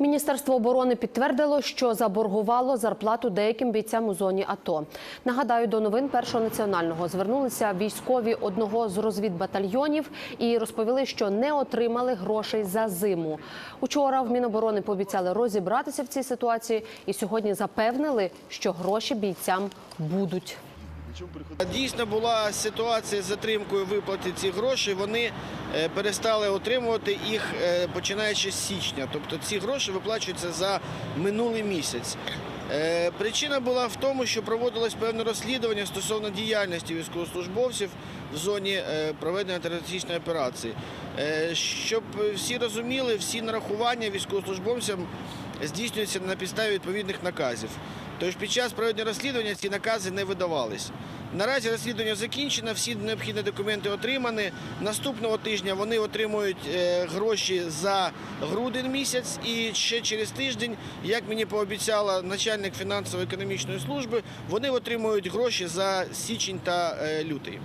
Міністерство оборони підтвердило, що заборгувало зарплату деяким бійцям у зоні АТО. Нагадаю, до новин першого національного звернулися військові одного з розвідбатальйонів і розповіли, що не отримали грошей за зиму. Учора в Міноборони пообіцяли розібратися в цій ситуації і сьогодні запевнили, що гроші бійцям будуть. Дійсно була ситуація з затримкою виплати цих грошей. Вони е, перестали отримувати їх е, починаючи з січня. Тобто ці гроші виплачуються за минулий місяць. Е, Причина була в тому, що проводилось певне розслідування стосовно діяльності військовослужбовців в зоні проведення терористичної операції. Щоб всі розуміли, всі нарахування військовослужбовцям здійснюються на підставі відповідних наказів. Тож під час проведення розслідування ці накази не видавались. Наразі розслідування закінчено, всі необхідні документи отримані. Наступного тижня вони отримують е, гроші за грудень місяць і ще через тиждень, як мені пообіцяла начальник фінансово-економічної служби, вони отримують гроші за січень та е, лютий.